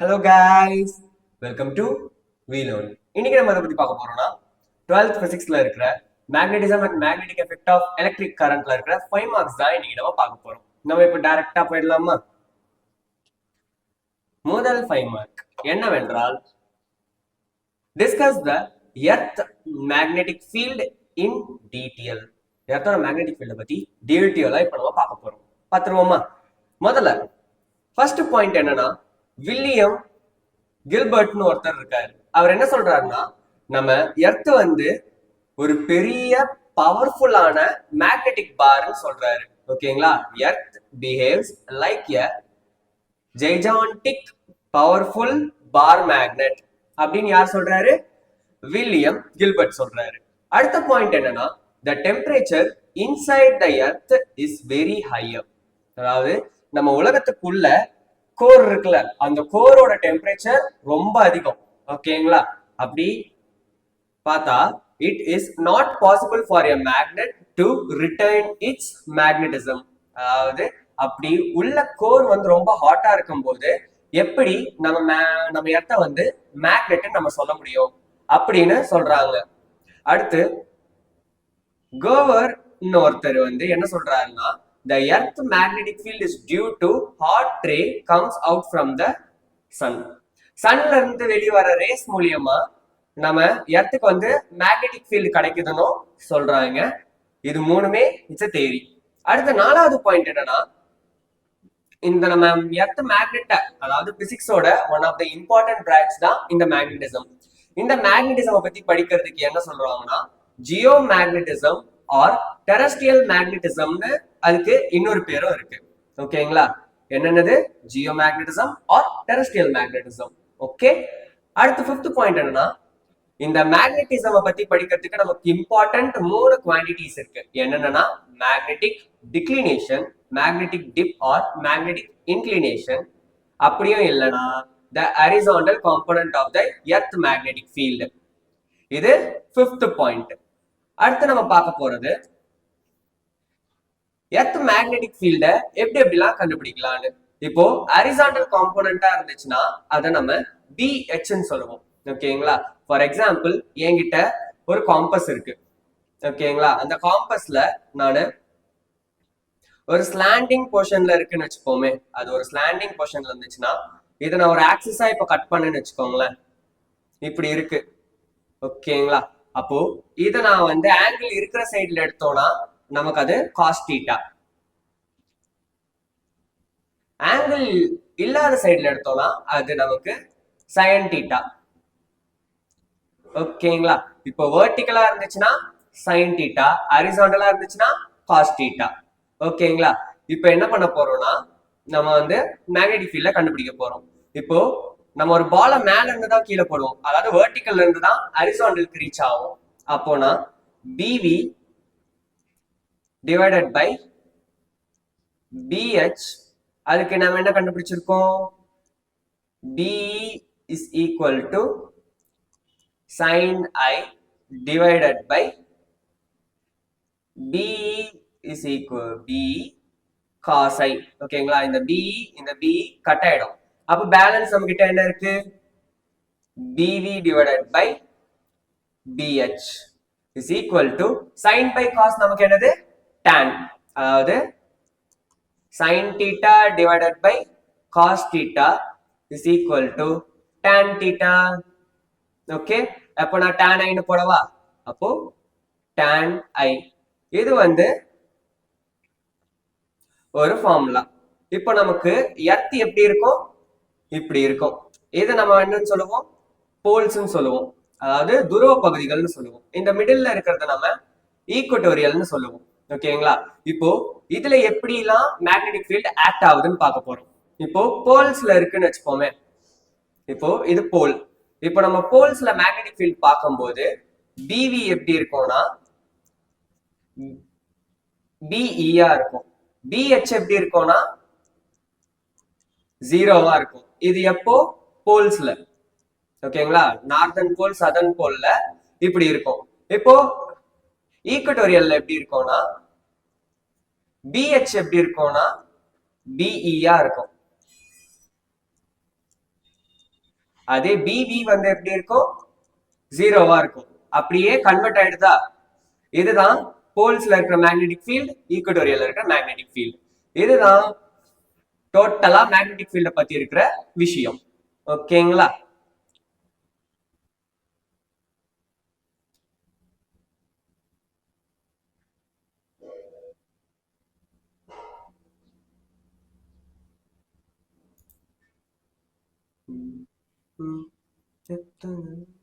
Hello guys welcome to வீலோன் இன்னைக்கு நம்ம அதை பத்தி பார்க்க போறோம்னா 12th பிசிக்ஸ்ல இருக்கிற magnetism and magnetic effect of electric கரண்ட்ல இருக்கிற ஃபைவ் மார்க்ஸ் தான் இன்னைக்கு நம்ம பார்க்க போறோம். நம்ம இப்போ டைரக்டா போயிடலாமா? முதல் ஃபைவ் மார்க் என்னவென்றால் discuss the earth magnetic field in detail எர்த்தோட magnetic ஃபீல்டை பத்தி டீட்டெயிலாக இப்போ நம்ம பார்க்க போறோம். பார்த்துருவோமா? முதல்ல ஃபர்ஸ்ட் பாயிண்ட் என்னன்னா வில்லியம் கில்பர்ட்னு ஒருத்தர் இருக்காரு. அவர் என்ன சொல்றாருன்னா நம்ம எர்த் வந்து ஒரு பெரிய பவர்ஃபுல்லான மேக்னெட்டிக் பார்னு சொல்றாரு. ஓகேங்களா earth behaves like a gigantic powerful bar magnet அப்படின்னு யார் சொல்றாரு? வில்லியம் கில்பர்ட் சொல்றாரு. அடுத்த பாயிண்ட் என்னன்னா the temperature inside the earth is very higher அதாவது நம்ம உலகத்துக்குள்ள கோர் இருக்குல்ல அந்த கோரோட டெம்பரேச்சர் ரொம்ப அதிகம். ஓகேங்களா அப்படி பார்த்தா it is not possible for a magnet to return its magnetism அதாவது அப்படி உள்ள கோர் வந்து ரொம்ப ஹாட்டா இருக்கும்போது எப்படி நம்ம நம்ம இடத்த வந்து மேக்னெட் நம்ம சொல்ல முடியும்? அப்படின்னு சொல்றாங்க. அடுத்து கோவர் ஒருத்தர் வந்து என்ன சொல்றாருன்னா the earth magnetic field is due to hot ray comes out from the sun சன்ல இருந்து வெளியே வர ரேஸ் மூலியமா நம்ம எர்த்துக்கு வந்து மேக்னெட்டிக் ஃபீல்டு கிடைக்குதுன்னு சொல்றாங்க. இது மூணுமே இட்ஸ் தேரி அடுத்த நாலாவது பாயிண்ட் என்னன்னா இந்த நம்ம எர்த் மேக்னெட்ட அதாவது பிசிக்ஸோட one of the important branch தான் இந்த மேக்னெட்டிசம் இந்த மேக்னெட்டிசம் பத்தி படிக்கிறதுக்கு என்ன சொல்றாங்கன்னா ஜியோ மேக்னெட்டிசம் ஆர் டெரஸ்ட்ரியல் மேக்னெட்டிசம்னு அதுக்கு இன்னொரு பேரும் இருக்கு. ஓகேங்களா என்னென்னது? Geomagnetism or terrestrial magnetism okay அடுத்து ஃபிஃப்த் பாயிண்ட் என்னன்னா இந்த மேக்னெட்டிசம் பத்தி படிக்கிறதுக்கு நமக்கு இம்பார்ட்டன்ட் மூணு குவான்டிட்டிஸ் இருக்கு. என்னென்னா magnetic declination magnetic dip or magnetic inclination அப்படியும் இல்லைன்னா the horizontal component of the earth magnetic field இது ஃபிஃப்த் பாயிண்ட் அடுத்து நம்ம பார்க்க போறது எர்த் மேக்னெட்டிக் ஃபீல்ட எப்படி எப்படிலாம் கண்டுபிடிக்கலாம்னு. இப்போ அரிசாண்டல் காம்போனண்டா இருந்துச்சுன்னா அதை நம்ம பிஹெச்னு சொல்லுவோம். ஓகேங்களா ஃபார் எக்ஸாம்பிள் என்கிட்ட ஒரு காம்பஸ் இருக்கு. ஓகேங்களா அந்த காம்பஸ்ல நான் ஒரு ஸ்லாண்டிங் போர்ஷன்ல இருக்குன்னு வச்சுக்கோமே. அது ஒரு ஸ்லாண்டிங் போர்ஷன்ல இருந்துச்சுன்னா இதை நான் ஒரு ஆக்சிஸா இப்ப கட் பண்ணேன்னு வச்சுக்கோங்களேன். இப்படி இருக்கு. ஓகேங்களா அப்போ இதை நான் வந்து ஆங்கிள் இருக்கிற சைடுல எடுத்தோம்னா நமக்கு அது காஸ்டீட்டா ஆங்கிள் இல்லாத சைடுல எடுத்தோம்னா அது நமக்கு சயன்டீட்டா ஓகேங்களா இப்போ வேர்டிக்கலா இருந்துச்சுன்னா சைன் அரிசாண்டலா இருந்துச்சுன்னா காஸ்டீட்டா ஓகேங்களா இப்போ என்ன பண்ண போறோம்னா நம்ம வந்து மேக்னெட்டிக் ஃபீல்ட கண்டுபிடிக்க போறோம். இப்போ நம்ம ஒரு பாலை மேல இருந்து தான் கீழே போடுவோம். அதாவது வெர்டிகல்ல இருந்து தான் ஹரிசாண்டலுக்கு ரீச் ஆகும். அப்போனா பிவி டிவைடட் பை பிஹெச் அதுக்கு நம்ம என்ன கண்டுபிடிச்சிருக்கோம்? B is equal to sine I divided by B is equal B cos I ஓகேங்களா இந்த பி இந்த பி கட் ஆயிடும். அப்ப பேலன்ஸ் நம்ம கிட்ட என்ன இருக்கு? BV divided by BH is equal to sine by cos நமக்கு என்னது? டேன் அதாவது sine theta divided by cos theta is equal to tan theta okay அப்போ நான் டேன் ஐன்னு போடவா? அப்போ டேன் ஐ இது வந்து ஒரு ஃபார்முலா இப்போ நமக்கு எர்த் எப்படி இருக்கும்? இப்படி இருக்கும். இது நம்ம என்னன்னு சொல்லுவோம்? போல்ஸ்னு சொல்லுவோம். அதாவது துருவ பகுதிகள்னு சொல்லுவோம். இந்த மிடில்ல இருக்கிறத நம்ம ஈக்குவட்டோரியல்னு சொல்லுவோம். ஓகேங்களா இப்போ இதுல எப்படிலாம் மேக்னெட்டிக் ஃபீல்ட் ஆக்ட் ஆகுதுன்னு பார்க்க போறோம். இப்போ போல்ஸ்ல இருக்குன்னு வச்சுப்போமே இப்போ இது போல் இப்போ நம்ம போல்ஸ்ல மேக்னெட்டிக் ஃபீல்ட் பார்க்கும்போது பிவி எப்படி இருக்கும்னா பிஇயா இருக்கும். பிஹெச் எப்படி இருக்கும்னா ஜீரோவா இருக்கும். இது எப்போ? போல்ஸ்ல. ஓகேங்களா? நார்தன் போல் சதன் போல்ல இப்படி இருக்கும். இப்போ ஈக்குவட்டோரியல்ல எப்படி இருக்கும்னா பிஹெச் எப்படி இருக்கும்னா பிஇயா இருக்கும். அதே பிவி வந்து எப்படி இருக்கும்? ஜீரோவா இருக்கும். அப்படியே கன்வெர்ட் ஆயிடுதா? இதுதான் போல்ஸ்ல இருக்கிற மேக்னெட்டிக் ஃபீல்ட் ஈக்குவட்டோரியல்ல இருக்கிற மேக்னெட்டிக் ஃபீல்ட் இதுதான் டோட்டலா மேக்னெட்டிக் ஃபீல்ட பத்தி இருக்கிற விஷயம். ஓகேங்களா Mm-hmm. Hmm.